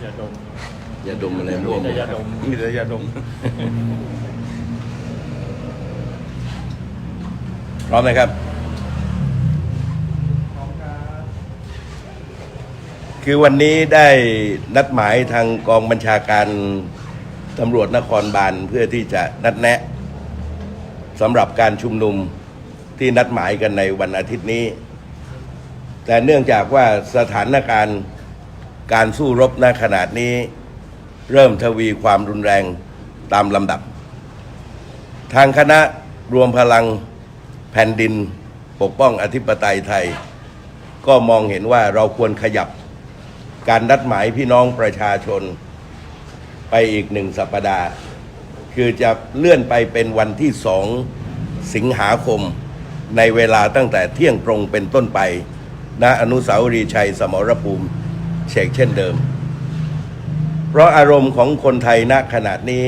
อย่าดมอย่าดมอะไรร่วมแต่อย่าดมมีแต่อย่าดมพร้อมไหมครับ คือวันนี้ได้นัดหมายทางกองบัญชาการตำรวจนครบาลเพื่อที่จะนัดแนะสำหรับการชุมนุมที่นัดหมายกันในวันอาทิตย์นี้ แต่เนื่องจากว่าสถานการณ์การสู้รบณขนาดนี้ เริ่มทวีความรุนแรงตามลำดับ ทางคณะรวมพลังแผ่นดินปกป้องอธิปไตยไทย ก็มองเห็นว่าเราควรขยับการนัดหมายพี่น้องประชาชนไปอีกหนึ่งสัปดาห์ คือจะเลื่อนไปเป็นวันที่สองสิงหาคมในเวลาตั้งแต่เที่ยงตรงเป็นต้นไป ณอนุสาวรีย์ชัยสมรภูมิเชกเช่นเดิม เพราะอารมณ์ของคนไทยณขนาดนี้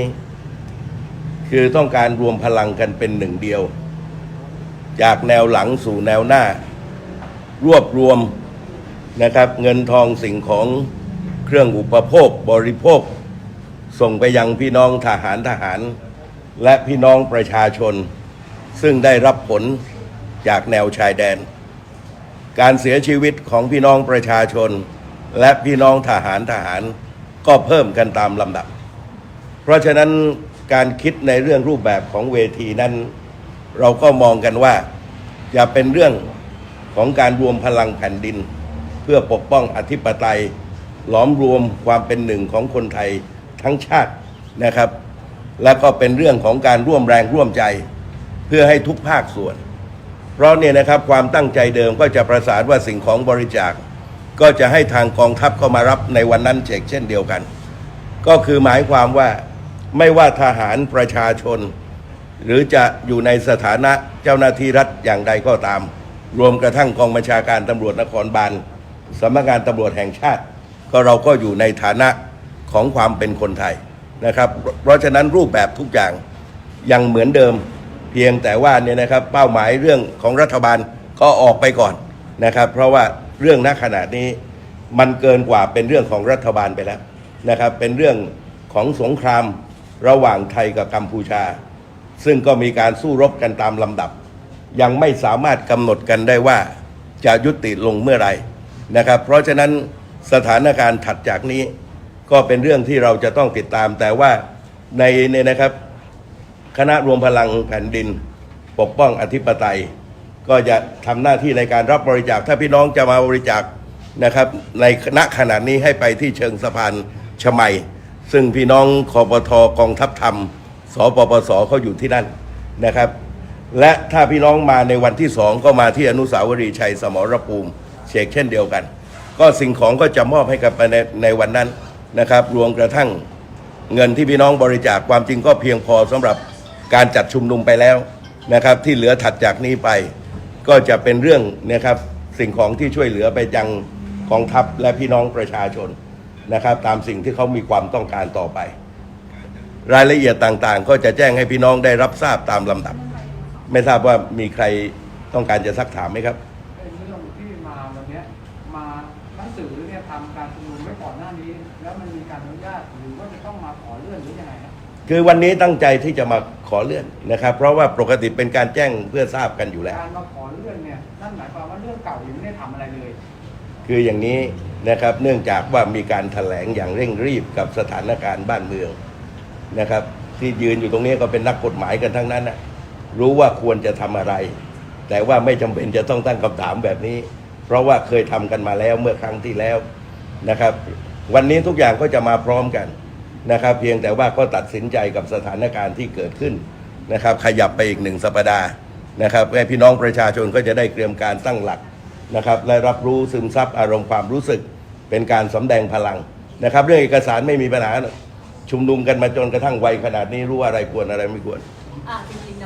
คือต้องการรวมพลังกันเป็นหนึ่งเดียว จากแนวหลังสู่แนวหน้า รวบรวมนะครับเงินทองสิ่งของเครื่องอุปโภคบริโภค ส่งไปยังพี่น้องทหารทหาร และพี่น้องประชาชน ซึ่งได้รับผลจากแนวชายแดน การเสียชีวิตของพี่น้องประชาชน และพี่น้องทหารทหารก็เพิ่มกันตามลำดับ เพราะฉะนั้นการคิดในเรื่องรูปแบบของเวทีนั้น เราก็มองกันว่าจะเป็นเรื่องของการรวมพลังแผ่นดิน เพื่อปกป้องอธิปไตยหลอมรวมความเป็นหนึ่งของคนไทยทั้งชาตินะครับ และก็เป็นเรื่องของการร่วมแรงร่วมใจ เพื่อให้ทุกภาคส่วน เพราะเนี่ยนะครับความตั้งใจเดิมก็จะประสานว่าสิ่งของบริจาค ก็จะให้ทางกองทัพเข้ามารับในวันนั้นเช่นเช่นเดียวกัน ก็คือหมายความว่าไม่ว่าทหารประชาชน หรือจะอยู่ในสถานะเจ้าหน้าที่รัฐอย่างใดก็ตาม รวมกระทั่งกองบัญชาการตำรวจนครบาลสำนักงานตำรวจแห่งชาติ ก็เราก็อยู่ในฐานะของความเป็นคนไทยนะครับ เพราะฉะนั้นรูปแบบทุกอย่างยังเหมือนเดิม เพียงแต่ว่าเนี่ยนะครับเป้าหมายเรื่องของรัฐบาลก็ออกไปก่อนนะครับ เพราะว่าเรื่องณขณะนี้มันเกินกว่าเป็นเรื่องของรัฐบาลไปแล้วนะครับ เป็นเรื่องของสงครามระหว่างไทยกับกัมพูชา ซึ่งก็มีการสู้รบกันตามลำดับ ยังไม่สามารถกำหนดกันได้ว่าจะยุติลงเมื่อไหร่นะครับ เพราะฉะนั้นสถานการณ์ถัดจากนี้ ก็เป็นเรื่องที่เราจะต้องติดตามแต่ว่าในเนี่ยนะครับ คณะรวมพลังแผ่นดิน ปกป้องอธิปไตย ก็จะทำหน้าที่ในการรับบริจาคถ้าพี่น้องจะมาบริจาคนะครับ ในคณะขนาดนี้ให้ไปที่เชิงสะพานชมัย ซึ่งพี่น้องคอปทกองทัพธรรมสปปสเขาอยู่ที่นั่นนะครับ และถ้าพี่น้องมาในวันที่สองก็มาที่อนุสาวรีย์ชัยสมรภูมิเชกเช่นเดียวกัน ก็สิ่งของก็จะมอบให้กับไปในในวันนั้นนะครับ รวมกระทั่งเงินที่พี่น้องบริจาคความจริงก็เพียงพอสำหรับ การจัดชุมนุมไปแล้วนะครับ ที่เหลือถัดจากนี้ไป ก็จะเป็นเรื่องนะครับสิ่งของที่ช่วยเหลือไปยังกองทัพและพี่น้องประชาชนนะครับ ตามสิ่งที่เขามีความต้องการต่อไป รายละเอียดต่างๆ ก็จะแจ้งให้พี่น้องได้รับทราบตามลำดับ ไม่ทราบว่ามีใครต้องการจะซักถามไหมครับเรื่องที่มาวันเนี้ยมาหนังสือเนี่ยทำการชุมนุมไว้ก่อนหน้านี้ แล้วมันมีการอนุญาตหรือว่าจะต้องมาขอเลื่อนหรือยังไงครับ คือวันนี้ตั้งใจที่จะมาขอเลื่อนนะครับ เพราะว่าปกติเป็นการแจ้งเพื่อทราบกันอยู่แล้ว การมาขอเลื่อนเนี่ยนั่นหมายความว่าเรื่องเก่ายังไม่ได้ทำอะไรเลย คืออย่างนี้นะครับเนื่องจากว่ามีการแถลงอย่างเร่งรีบกับสถานการณ์บ้านเมืองนะครับ ที่ยืนอยู่ตรงนี้ก็เป็นนักกฎหมายกันทั้งนั้นนะรู้ว่าควรจะทำอะไร แต่ว่าไม่จำเป็นจะต้องตั้งคำถามแบบนี้ เพราะว่าเคยทำกันมาแล้วเมื่อครั้งที่แล้วนะครับ วันนี้ทุกอย่างก็จะมาพร้อมกัน นะครับเพียงแต่ว่าก็ตัดสินใจกับสถานการณ์ที่เกิดขึ้นนะครับ ขยับไปอีกหนึ่งสัปดาห์นะครับให้พี่น้องประชาชนก็จะได้เตรียมการตั้งหลักนะครับและรับรู้ซึมซับอารมณ์ความรู้สึกเป็นการสำแดงพลังนะครับ เรื่องเอกสารไม่มีปัญหาชุมนุมกันมาจนกระทั่งวัยขนาดนี้รู้อะไรควรอะไรไม่ควรอ่าจริงๆ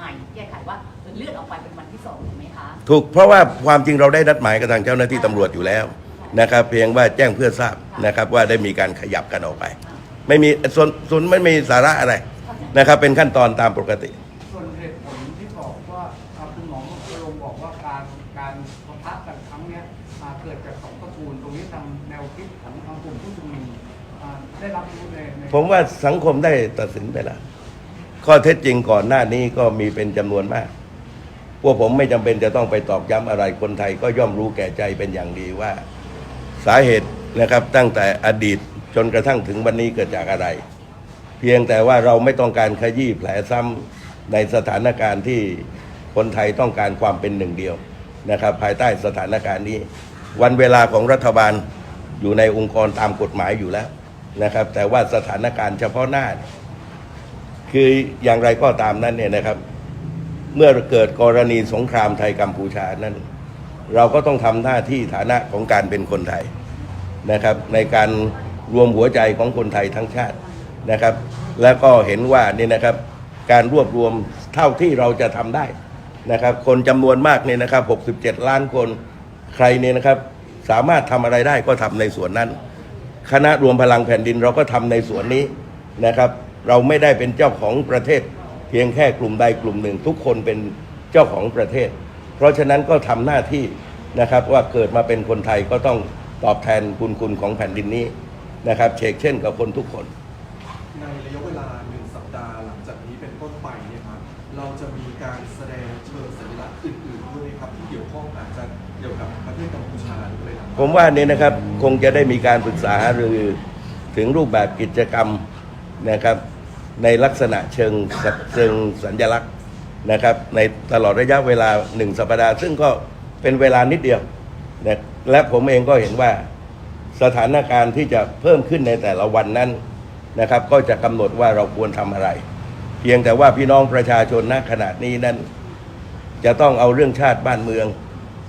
หม่แก้ไขว่าเลื่อนออกไปเป็นวันที่สองถูกไหมคะถูกเพราะว่าความจริงเราได้นัดหมายกับทางเจ้าหน้าที่ตำรวจอยู่แล้วนะครับ เพียงว่าแจ้งเพื่อทราบนะครับว่าได้มีการขยับกันออกไป ไม่มีส่วนส่วนไม่มีสาระอะไรเข้าใจนะครับ เป็นขั้นตอนตามปกติ ส่วนเหตุผลที่บอกว่าอ่าคุณหมอลงบอกว่าการการปะทะกันครั้งเนี้ยอ่าเกิดจากสองตระกูลตรงนี้ทางแนวคิดของทางกลุ่มผู้ชุมนุมอ่าได้รับรู้ในใน ผมว่าสังคมได้ตัดสินไปแล้ว ข้อเท็จจริงก่อนหน้านี้ก็มีเป็นจำนวนมาก พวกผมไม่จำเป็นจะต้องไปตอกย้ำอะไรคนไทยก็ย่อมรู้แก่ใจเป็นอย่างดีว่า สาเหตุนะครับตั้งแต่อดีตจนกระทั่งถึงวันนี้เกิดจากอะไร เพียงแต่ว่าเราไม่ต้องการขยี้แผลซ้ำในสถานการณ์ที่คนไทยต้องการความเป็นหนึ่งเดียวนะครับ ภายใต้สถานการณ์นี้ วันเวลาของรัฐบาลอยู่ในองค์กรตามกฎหมายอยู่แล้วนะครับ แต่ว่าสถานการณ์เฉพาะหน้า คืออย่างไรก็ตามนั้นเนี่ยนะครับ เมื่อเกิดกรณีสงครามไทยกัมพูชานั้น เราก็ต้องทำหน้าที่ฐานะของการเป็นคนไทยนะครับ ในการรวมหัวใจของคนไทยทั้งชาตินะครับ แล้วก็เห็นว่านี่นะครับการรวบรวมเท่าที่เราจะทำได้นะครับ คนจำนวนมากเนี่ยนะครับ 67 ล้านคนใครเนี่ยนะครับ สามารถทำอะไรได้ก็ทำในส่วนนั้น คณะรวมพลังแผ่นดินเราก็ทำในส่วนนี้นะครับ เราไม่ได้เป็นเจ้าของประเทศ เพียงแค่กลุ่มใดกลุ่มหนึ่ง ทุกคนเป็นเจ้าของประเทศ เพราะฉะนั้นก็ทำหน้าที่นะครับว่าเกิดมาเป็นคนไทยก็ต้องตอบแทนคุณคุณของแผ่นดินนี้นะครับเชกเช่นกับคนทุกคน ในระยะเวลาหนึ่งสัปดาห์หลังจากนี้เป็นต้นไปเนี่ยครับเราจะมีการแสดงเชิงสัญลักษณ์อื่นๆด้วยไหมครับที่เกี่ยวข้องอาจจะเกี่ยวกับประเทศกัมพูชาหรืออะไรต่างๆผมว่านี่นะครับคงจะได้มีการปรึกษาหารือถึงรูปแบบกิจกรรม นะครับ ในลักษณะเชิงสัเชิงสัญลักษณ์นะครับ ในตลอดระยะเวลาหนึ่งสัปดาห์ ซึ่งก็เป็นเวลานิดเดียวนะและผมเองก็เห็นว่าสถานการณ์ที่จะเพิ่มขึ้นในแต่ละวันนั้นนะครับ ก็จะกำหนดว่าเราควรทำอะไร เพียงแต่ว่าพี่น้องประชาชนณขณะนี้นั้น จะต้องเอาเรื่องชาติบ้านเมือง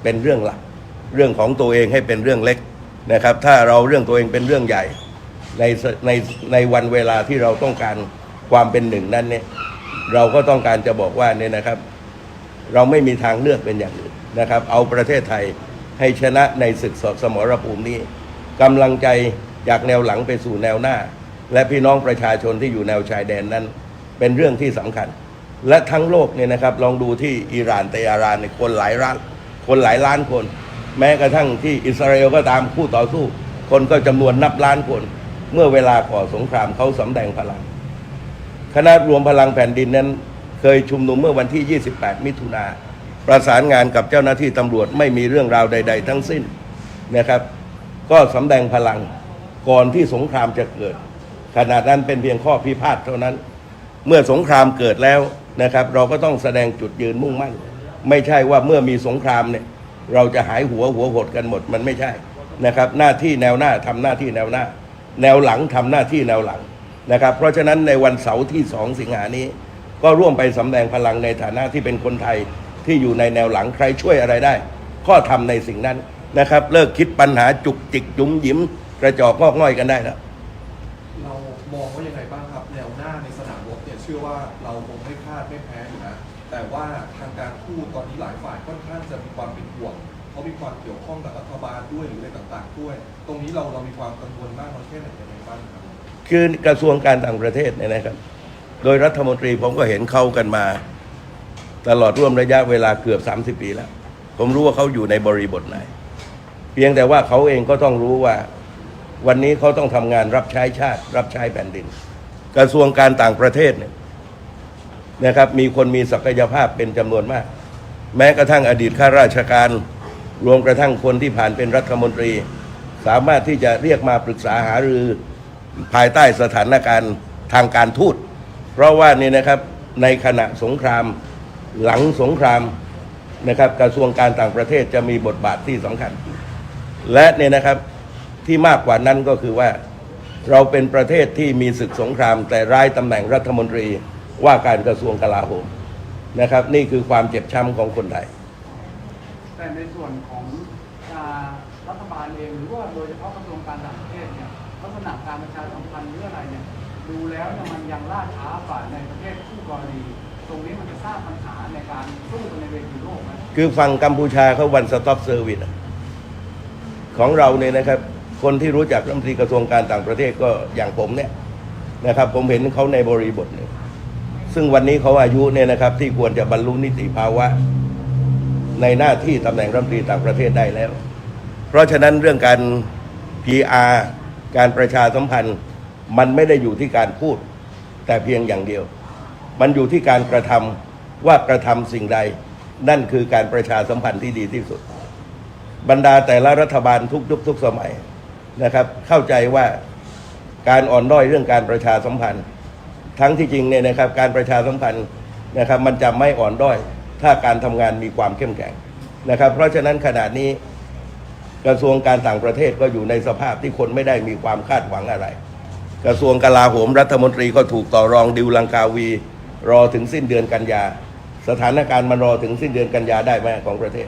เป็นเรื่องหลัก เรื่องของตัวเองให้เป็นเรื่องเล็กนะครับ ถ้าเราเรื่องตัวเองเป็นเรื่องใหญ่ ในในในวันเวลาที่เราต้องการความเป็นหนึ่งนั้นเนี่ยเราก็ต้องการจะบอกว่าเนี่ยนะครับ เราไม่มีทางเลือกเป็นอย่างอื่นนะครับ เอาประเทศไทยให้ชนะในศึกสมรภูมินี้กำลังใจจากแนวหลังไปสู่แนวหน้า และพี่น้องประชาชนที่อยู่แนวชายแดนนั้น เป็นเรื่องที่สำคัญ และทั้งโลกเนี่ยนะครับ ลองดูที่อิหร่านเตหะรานคนหลายล้านคนหลายล้านคน แม้กระทั่งที่อิสราเอลก็ตามคู่ต่อสู้ คนก็จำนวนนับล้านคน เมื่อเวลาก่อสงครามเขาสำแดงพลัง คณะรวมพลังแผ่นดินนั้น เคยชุมนุมเมื่อวันที่ 28 มิถุนาประสานงานกับเจ้าหน้าที่ตำรวจไม่มีเรื่องราวใด ๆ ทั้งสิ้นนะครับ ก็สำแดงพลังก่อนที่สงครามจะเกิดขนาดนั้นเป็นเพียงข้อพิพาทเท่านั้น เมื่อสงครามเกิดแล้วนะครับ เราก็ต้องแสดงจุดยืนมุ่งมั่น ไม่ใช่ว่าเมื่อมีสงครามเนี่ยเราจะหายหัวหัวหดกันหมดมันไม่ใช่นะครับ หน้าที่แนวหน้าทำหน้าที่แนวหน้า แนวหลังทำหน้าที่แนวหลังนะครับ เพราะฉะนั้นในวันเสาร์ที่สองสิงหานี้ ก็ร่วมไปสำแดงพลังในฐานะที่เป็นคนไทยที่อยู่ในแนวหลังใครช่วยอะไรได้ ก็ทำในสิ่งนั้นนะครับ เลิกคิดปัญหาจุกจิกจุ๋มยิ้มกระจอกงอกง่อยกันได้แล้วเรามองว่ายังไงบ้างครับ แนวหน้าในสนามรบเนี่ยเชื่อว่าเราคงไม่พลาดไม่แพ้อยู่นะแต่ว่าทางการทูตตอนนี้หลายฝ่ายค่อนข้างจะมีความเป็น เพรามีความเกี่ยวข้องกับรัฐบาลด้วยหรืออะไรต่างๆด้วย ตรงนี้เราเรามีความกังวลมากน้อยแค่ไหนยังไงบ้างครับ คือกระทรวงการต่างประเทศเนี่ยนะครับ โดยรัฐมนตรีผมก็เห็นเข้ากันมา ตลอดร่วมระยะเวลาเกือบ 30 ปีแล้ว ผมรู้ว่าเขาอยู่ในบริบทไหน เพียงแต่ว่าเขาเองก็ต้องรู้ว่า วันนี้เขาต้องทำงานรับใช้ชาติ รับใช้แผ่นดิน กระทรวงการต่างประเทศเนี่ยนะครับ มีคนมีศักยภาพเป็นจำนวนมาก แม้กระทั่งอดีตข้าราชการ รวมกระทั่งคนที่ผ่านเป็นรัฐมนตรี สามารถที่จะเรียกมาปรึกษาหารือภายใต้สถานการณ์ทางการทูตเพราะว่านี่นะครับในขณะสงครามหลังสงครามนะครับกระทรวงการต่างประเทศจะมีบทบาทที่สำคัญ และเนี่ยนะครับที่มากกว่านั้นก็คือว่าเราเป็นประเทศที่มีศึกสงคราม แต่ร้ายตำแหน่งรัฐมนตรีว่าการกระทรวงกลาโหมนะครับ นี่คือความเจ็บช้ำของคนไทย แต่ในส่วนของรัฐบาลเองหรือว่าโดยเฉพาะกระทรวงการต่างประเทศเนี่ยลักษณะการประชาสัมพันธ์หรืออะไรเนี่ยดูแล้วเนี่ยมันยังล่าช้ากว่าในประเทศคู่กรณีตรงนี้มันจะสร้างปัญหาในการสู้กันในเวทีโลกไหมคือฝั่งกัมพูชาเขาวันสต็อปเซอร์วิสของเราเนี่ยนะครับ คนที่รู้จักรัฐมนตรีกระทรวงการต่างประเทศก็อย่างผมเนี่ยนะครับ ผมเห็นเขาในบริบทเนี่ยซึ่งวันนี้เขาอายุเนี่ยนะครับ ที่ควรจะบรรลุนิติภาวะ ในหน้าที่ตำแหน่งรัฐมนตรีต่างประเทศได้แล้ว เพราะฉะนั้นเรื่องการ PR การประชาสัมพันธ์ มันไม่ได้อยู่ที่การพูด แต่เพียงอย่างเดียว มันอยู่ที่การกระทำว่ากระทำสิ่งใด นั่นคือการประชาสัมพันธ์ที่ดีที่สุด บรรดาแต่ละรัฐบาลทุกยุคทุกสมัยนะครับ เข้าใจว่าการอ่อนด้อยเรื่องการประชาสัมพันธ์ ทั้งที่จริงเนี่ยนะครับ การประชาสัมพันธ์นะครับ มันจะไม่อ่อนด้อย ถ้าการทำงานมีความเข้มแข็งนะครับ เพราะฉะนั้นขณะนี้กระทรวงการต่างประเทศก็อยู่ในสภาพที่คนไม่ได้มีความคาดหวังอะไร กระทรวงกลาโหมรัฐมนตรีก็ถูกต่อรองดิวลังกาวี รอถึงสิ้นเดือนกันยา สถานการณ์มันรอถึงสิ้นเดือนกันยาได้ไหมของประเทศ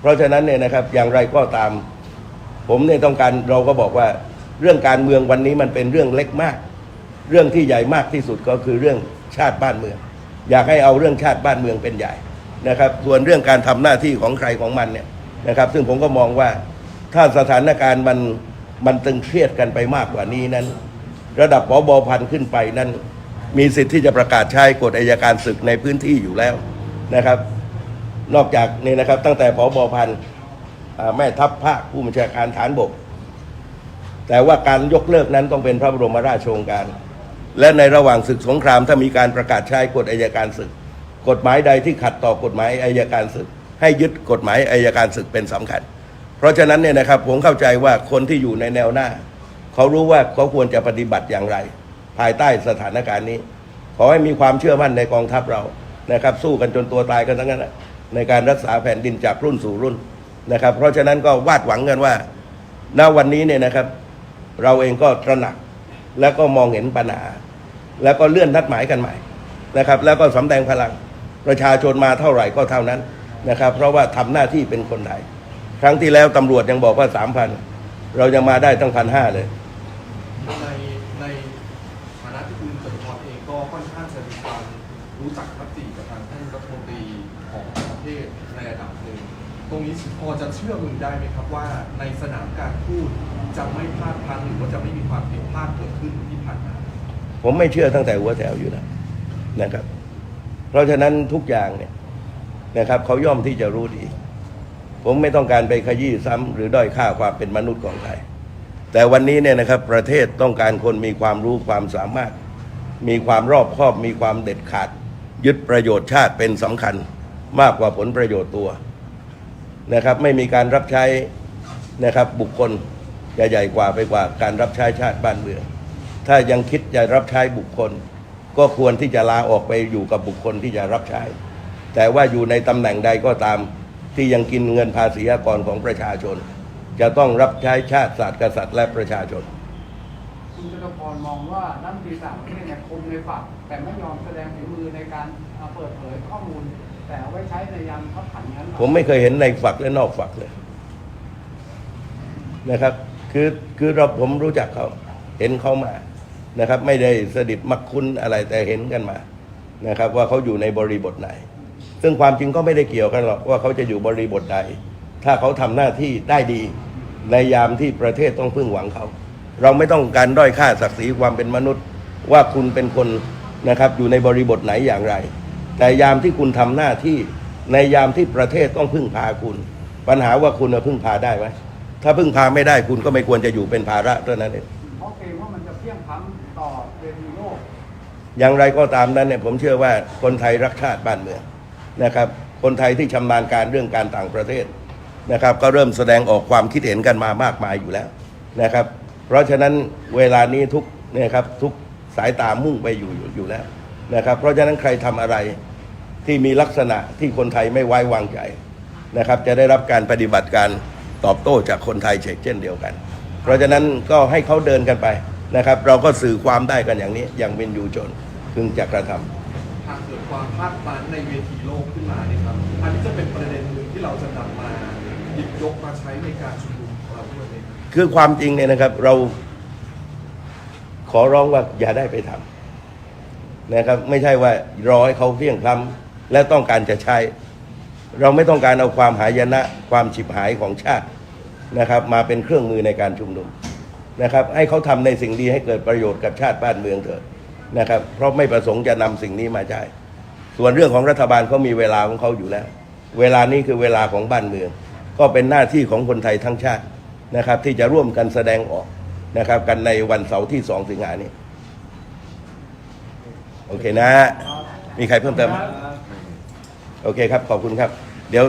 เพราะฉะนั้นเนี่ยนะครับอย่างไรก็ตาม ผมเนี่ยต้องการเราก็บอกว่าเรื่องการเมืองวันนี้มันเป็นเรื่องเล็กมาก เรื่องที่ใหญ่มากที่สุดก็คือเรื่องชาติบ้านเมือง อยากให้เอาเรื่องชาติบ้านเมืองเป็นใหญ่ นะครับส่วนเรื่องการทำหน้าที่ของใครของมันเนี่ยนะครับซึ่งผมก็มองว่าถ้าสถานการณ์มันมันตึงเครียดกันไปมากกว่านี้นั้น ระดับผบพันขึ้นไปนั้น มีสิทธิ์ที่จะประกาศใช้กฎอัยการศึกในพื้นที่อยู่แล้วนะครับ นอกจากนี้นะครับ ตั้งแต่ผบพันแม่ทัพภาคผู้บัญชาการฐานบก แต่ว่าการยกเลิกนั้นต้องเป็นพระบรมราชโองการ และในระหว่างศึกสงครามถ้ามีการประกาศใช้กฎอัยการศึก กฎหมายใดที่ขัดต่อกฎหมายอัยการศึก ให้ยึดกฎหมายอัยการศึกเป็นสำคัญ เพราะฉะนั้นเนี่ยนะครับผมเข้าใจว่าคนที่อยู่ในแนวหน้า เขารู้ว่าเขาควรจะปฏิบัติอย่างไร ภายใต้สถานการณ์นี้ ขอให้มีความเชื่อมั่นในกองทัพเรานะครับ สู้กันจนตัวตายกันทั้งนั้นในการรักษาแผ่นดินจากรุ่นสู่รุ่นนะครับ เพราะฉะนั้นก็วาดหวังกันว่าณวันนี้เนี่ยนะครับ เราเองก็ตระหนักแล้วก็มองเห็นปัญหา แล้วก็เลื่อนนัดหมายกันใหม่นะครับ แล้วก็สำแดงพลัง ประชาชนมาเท่าไหร่ก็เท่านั้นนะครับ เพราะว่าทำหน้าที่เป็นคนไทย ครั้งที่แล้วตำรวจยังบอกว่าสามพันเรายังมาได้ตั้งพันห้าเลย ในในฐานะที่คุณจตุพรเองก็ค่อนข้างจะมีความรู้จักมักจีกับทางท่านรัฐมนตรีของประเทศในระดับหนึ่งตรงนี้พอจะเชื่อมือได้ไหมครับว่า ในสนามการพูดจะไม่พลาดพลั้งหรือว่าจะไม่มีความผิดพลาดเกิดขึ้นที่ผ่านมาผมไม่เชื่อตั้งแต่หัวแถวอยู่แล้วนะครับ เพราะฉะนั้นทุกอย่างเนี่ยนะครับเขาย่อมที่จะรู้ดี ผมไม่ต้องการไปขยี้ซ้ำหรือด้อยค่าความเป็นมนุษย์ของใครแต่วันนี้เนี่ยนะครับประเทศต้องการคนมีความรู้ความสามารถ มีความรอบคอบมีความเด็ดขาด ยึดประโยชน์ชาติเป็นสำคัญมากกว่าผลประโยชน์ตัวนะครับไม่มีการรับใช้นะครับบุคคลจะใหญ่กว่าไปกว่าการรับใช้ชาติบ้านเมือง ถ้ายังคิดจะรับใช้บุคคล ก็ควรที่จะลาออกไปอยู่กับบุคคลที่จะรับใช้ แต่ว่าอยู่ในตำแหน่งใดก็ตามที่ยังกินเงินภาษีอากรของประชาชน จะต้องรับใช้ชาติศาสตร์กษัตริย์และประชาชน คุณจตุพรมองว่ารัฐมนตรีต่างประเทศเนี่ยคมในฝักแต่ไม่ยอมแสดงฝีมือในการเอาเปิดเผยข้อมูล แต่เอาไว้ใช้ในยามขับขันนั้นหรอผมไม่เคยเห็นในฝักและนอกฝักเลยนะครับ คือคือเราผมรู้จักเขาเห็นเขามา นะครับ ไม่ได้สดิบมักคุ้นอะไรแต่เห็นกันมานะครับ ว่าเขาอยู่ในบริบทไหน ซึ่งความจริงก็ไม่ได้เกี่ยวกันหรอกว่าเขาจะอยู่บริบทใด ถ้าเขาทำหน้าที่ได้ดี ในยามที่ประเทศต้องพึ่งหวังเขา เราไม่ต้องการด้อยค่าศักดิ์ศรีความเป็นมนุษย์ ว่าคุณเป็นคนนะครับอยู่ในบริบทไหนอย่างไร แต่ยามที่คุณทำหน้าที่ในยามที่ประเทศต้องพึ่งพาคุณ ปัญหาว่าคุณจะพึ่งพาได้ไหมถ้าพึ่งพาไม่ได้คุณก็ไม่ควรจะอยู่เป็นภาระเท่านั้นเองว่ามันจะเพี้ยงพล้ำต่อเวทีโลก อย่างไรก็ตามนั้นเนี่ยผมเชื่อว่าคนไทยรักชาติบ้านเมืองนะครับ คนไทยที่ชำนาญการเรื่องการต่างประเทศนะครับ ก็เริ่มแสดงออกความคิดเห็นกันมามากมายอยู่แล้วนะครับ เพราะฉะนั้นเวลานี้ทุกเนะครับทุกสายตามุ่งไปอยู่อยู่แล้วนะครับ เพราะฉะนั้นใครทำอะไรที่มีลักษณะที่คนไทยไม่ไว้วางใจนะครับ จะได้รับการปฏิบัติการตอบโต้จากคนไทยเช่นเดียวกัน เพราะฉะนั้นก็ให้เขาเดินกันไปนะครับ เราก็สื่อความได้กันอย่างนี้อย่างเป็นอยู่จน พึงจะกระทำหากเกิดความพลาดพลั้งในเวทีโลกขึ้นมาเนี่ยครับอันนี้จะเป็นประเด็นหนึ่งที่เราจะนำมาหยิบยกมาใช้ในการชุมนุมของเราด้วยไหมครับคือความจริงเนี่ยนะครับเรา ขอร้องว่าอย่าได้ไปทำนะครับ ไม่ใช่ว่ารอให้เขาเพียงพล้ำและต้องการจะใช้ เราไม่ต้องการเอาความหายนะความฉิบหายของชาตินะครับ มาเป็นเครื่องมือในการชุมนุมนะครับ ให้เขาทำในสิ่งดีให้เกิดประโยชน์กับชาติบ้านเมืองเถิด นะครับ เพราะไม่ประสงค์จะนำสิ่งนี้มาใช้ส่วนเรื่องของรัฐบาลเขามีเวลาของเขาอยู่แล้ว เวลานี้คือเวลาของบ้านเมือง ก็เป็นหน้าที่ของคนไทยทั้งชาตินะครับ ที่จะร่วมกันแสดงออกนะครับ กันในวันเสาร์ที่สองสิงหานี้โอเคนะ มีใครเพิ่มเติมไหมโอเคครับ ขอบคุณครับเดี๋ยว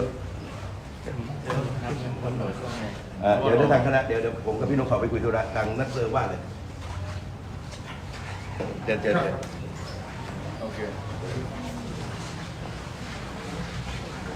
เอ่อเดี๋ยวเดี๋ยวทางคณะเดี๋ยวเดี๋ยวผมกับพี่นุ๊กขอไปคุยธุระทางนักเซอร์ว่าเลย เดี๋ยว